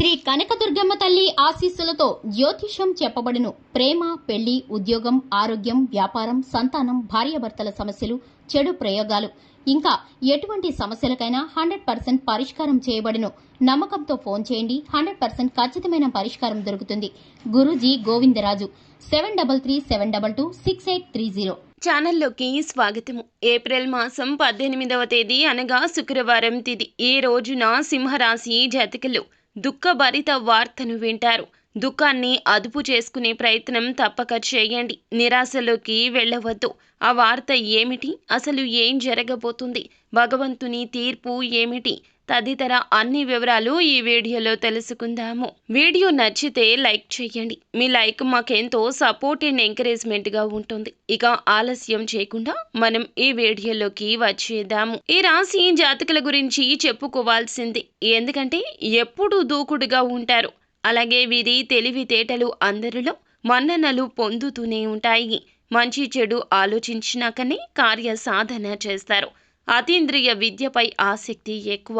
శ్రీ కనకదుర్గమ్మ తల్లి ఆశీస్సులతో జ్యోతిషం చెప్పబడును. ప్రేమ పెళ్ళి ఉద్యోగం ఆరోగ్యం వ్యాపారం సంతానం భార్యాభర్తల సమస్యలు చెడు ప్రయోగాలు. ఇంకా ఎటువంటి సమస్యలకైనా హండ్రెడ్ పర్సెంట్ పరిష్కారం చేయబడును. నమ్మకంతో ఫోన్ చేయండి. హండ్రెడ్ పర్సెంట్ ఖచ్చితమైన పరిష్కారం దొరుకుతుంది. Guruji Govindaraju seven double three seven double two six eight three zero. ఛానల్లోకి స్వాగతము. ఏప్రిల్ మాసం పద్దెనిమిదవ తేదీ అనగా శుక్రవారం తిది. ఈ రోజున సింహరాశి జాతకులు దుఃఖభరిత వార్తను వింటారు. దుఃఖాన్ని అదుపు చేసుకునే ప్రయత్నం తప్పక చేయండి. నిరాశలోకి వెళ్ళవద్దు. ఆ వార్త ఏమిటి? అసలు ఏం జరగబోతుంది? భగవంతుని తీర్పు ఏమిటి? తదితర అన్ని వివరాలు ఈ వీడియోలో తెలుసుకుందాము. వీడియో నచ్చితే లైక్ చేయండి. మీ లైక్ మాకెంతో సపోర్ట్ అండ్ ఎంకరేజ్మెంట్గా ఉంటుంది. ఇక ఆలస్యం చేయకుండా మనం ఈ వీడియోలోకి వచ్చేద్దాము. ఈ రాశి జాతకుల గురించి చెప్పుకోవాల్సింది. ఎందుకంటే ఎప్పుడు దూకుడుగా ఉంటారు. అలాగే వీరి తెలివితేటలు అందరిలో మన్ననలు పొందుతూనే ఉంటాయి. మంచి చెడు ఆలోచించినాకనే కార్య సాధన చేస్తారు. అతీంద్రియ విద్యపై ఆసక్తి ఎక్కువ.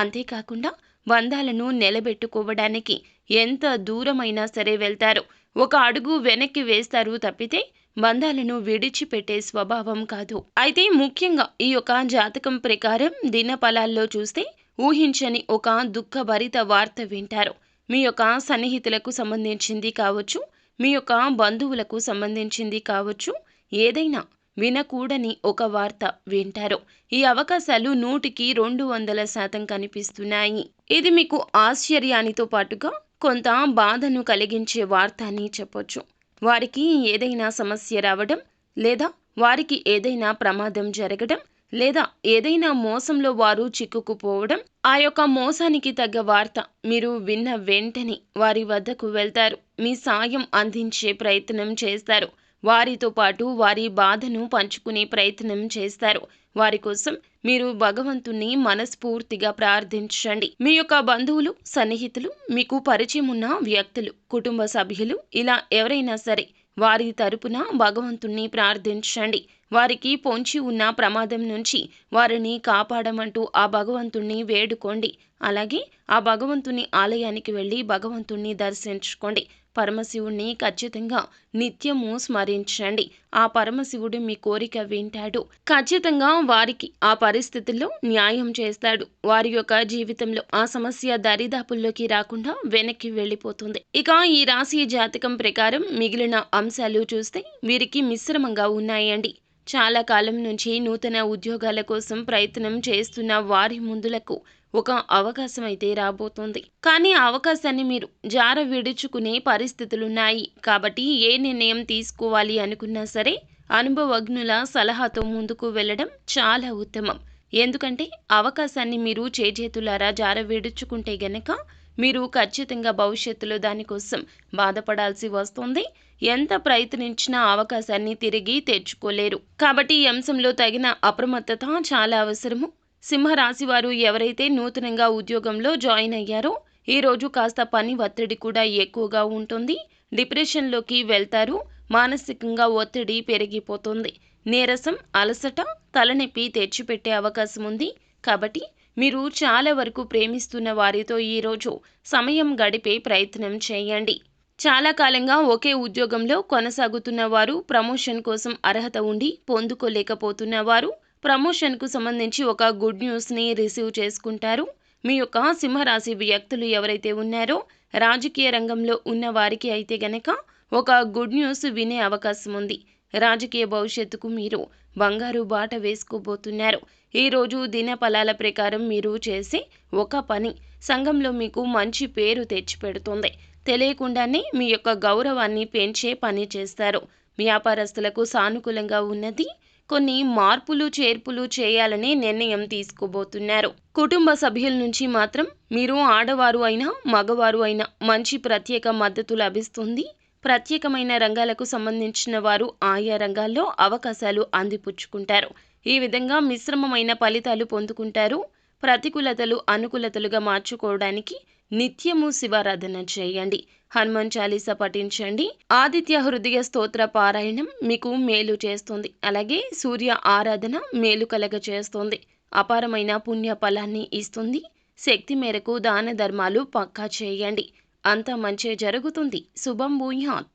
అంతేకాకుండా బంధాలను నిలబెట్టుకోవడానికి ఎంత దూరమైనా సరే వెళ్తారు. ఒక అడుగు వెనక్కి వేస్తారు తప్పితే బంధాలను విడిచిపెట్టే స్వభావం కాదు. అయితే ముఖ్యంగా ఈ యొక్క జాతకం ప్రకారం దినఫలాల్లో చూస్తే ఊహించని ఒక దుఃఖభరిత వార్త వింటారు. మీ యొక్క సన్నిహితులకు సంబంధించింది కావచ్చు మీ యొక్క బంధువులకు సంబంధించింది కావచ్చు ఏదైనా వినకూడని ఒక వార్త వింటారు. ఈ అవకాశాలు నూటికి రెండు వందల శాతం కనిపిస్తున్నాయి. ఇది మీకు ఆశ్చర్యానితో పాటుగా కొంత బాధను కలిగించే వార్త అని చెప్పొచ్చు. వారికి ఏదైనా సమస్య రావడం లేదా వారికి ఏదైనా ప్రమాదం జరగడం లేదా ఏదైనా మోసంలో వారు చిక్కుకుపోవడం ఆ యొక్క మోసానికి తగ్గ వార్త మీరు విన్న వెంటనే వారి వద్దకు వెళ్తారు. మీ సాయం అందించే ప్రయత్నం చేస్తారు. వారితో పాటు వారి బాధను పంచుకునే ప్రయత్నం చేస్తారు. వారి కోసం మీరు భగవంతుణ్ణి మనస్ఫూర్తిగా ప్రార్థించండి. మీ యొక్క బంధువులు సన్నిహితులు మీకు పరిచయం ఉన్న వ్యక్తులు కుటుంబ సభ్యులు ఇలా ఎవరైనా సరే వారి తరపున భగవంతుణ్ణి ప్రార్థించండి. వారికి పొంచి ఉన్న ప్రమాదం నుంచి వారిని కాపాడమంటూ ఆ భగవంతుణ్ణి వేడుకోండి. అలాగే ఆ భగవంతుని ఆలయానికి వెళ్ళి భగవంతుణ్ణి దర్శించుకోండి. పరమశివుణ్ణి ఖచ్చితంగా నిత్యము స్మరించండి. ఆ పరమశివుడు మీ కోరిక వింటాడు. ఖచ్చితంగా వారికి ఆ పరిస్థితుల్లో న్యాయం చేస్తాడు. వారి యొక్క జీవితంలో ఆ సమస్య దరిదాపుల్లోకి రాకుండా వెనక్కి వెళ్ళిపోతుంది. ఇక ఈ రాశి జాతకం ప్రకారం మిగిలిన అంశాలు చూస్తే వీరికి మిశ్రమంగా ఉన్నాయండి. చాలా కాలం నుంచి నూతన ఉద్యోగాల కోసం ప్రయత్నం చేస్తున్న వారి ముందులకు ఒక అవకాశం అయితే రాబోతోంది. కానీ ఆ అవకాశాన్ని మీరు జార విడుచుకునే పరిస్థితులున్నాయి. కాబట్టి ఏ నిర్ణయం తీసుకోవాలి అనుకున్నా సరే అనుభవజ్ఞుల సలహాతో ముందుకు వెళ్ళడం చాలా ఉత్తమం. ఎందుకంటే అవకాశాన్ని మీరు చేజేతులారా జార విడుచుకుంటే గనక మీరు ఖచ్చితంగా భవిష్యత్తులో దానికోసం బాధపడాల్సి వస్తుంది. ఎంత ప్రయత్నించినా అవకాశాన్ని తిరిగి తెచ్చుకోలేరు. కాబట్టి ఈ అంశంలో తగిన అప్రమత్తత చాలా అవసరము. సింహరాశి వారు ఎవరైతే నూతనంగా ఉద్యోగంలో జాయిన్ అయ్యారో ఈ రోజు కాస్త పని ఒత్తిడి కూడా ఎక్కువగా ఉంటుంది. డిప్రెషన్లోకి వెళ్తారు. మానసికంగా ఒత్తిడి పెరిగిపోతుంది. నీరసం అలసట తలనొప్పి తెచ్చిపెట్టే అవకాశం ఉంది. కాబట్టి మీరు చాలా వరకు ప్రేమిస్తున్న వారితో ఈరోజు సమయం గడిపే ప్రయత్నం చేయండి. చాలా కాలంగా ఒకే ఉద్యోగంలో కొనసాగుతున్న వారు ప్రమోషన్ కోసం అర్హత ఉండి పొందుకోలేకపోతున్న వారు ప్రమోషన్కు సంబంధించి ఒక గుడ్ న్యూస్ని రిసీవ్ చేసుకుంటారు. మీ యొక్క సింహరాశి వ్యక్తులు ఎవరైతే ఉన్నారో రాజకీయ రంగంలో ఉన్న వారికి అయితే గనక ఒక గుడ్ న్యూస్ వినే అవకాశం ఉంది. రాజకీయ భవిష్యత్తుకు మీరు బంగారు బాట వేసుకోబోతున్నారు. ఈరోజు దిన ఫలాల ప్రకారం మీరు చేసే ఒక పని సంఘంలో మీకు మంచి పేరు తెచ్చిపెడుతుంది. తెలియకుండానే మీ యొక్క గౌరవాన్ని పెంచే పని చేస్తారు. వ్యాపారస్తులకు సానుకూలంగా ఉన్నది కొన్ని మార్పులు చేర్పులు చేయాలనే నిర్ణయం తీసుకోబోతున్నారు. కుటుంబ సభ్యుల నుంచి మాత్రం మీరు ఆడవారు అయినా మగవారు అయినా మంచి ప్రత్యేక మద్దతు లభిస్తుంది. ప్రత్యేకమైన రంగాలకు సంబంధించిన వారు ఆయా రంగాల్లో అవకాశాలు అందిపుచ్చుకుంటారు. ఈ విధంగా మిశ్రమమైన ఫలితాలు పొందుకుంటారు. ప్రతికూలతలు అనుకూలతలుగా మార్చుకోవడానికి నిత్యము శివారాధన చేయండి. హనుమాన్ చాలీస పఠించండి. ఆదిత్య హృదయ స్తోత్ర పారాయణం మీకు మేలు చేస్తుంది. అలాగే సూర్య ఆరాధన మేలు కలగ చేస్తుంది. అపారమైన పుణ్య ఫలాన్ని ఇస్తుంది. శక్తి మేరకు దాన ధర్మాలు పక్కా చేయండి. అంత మంచి జరుగుతుంది. శుభం భూయాత్.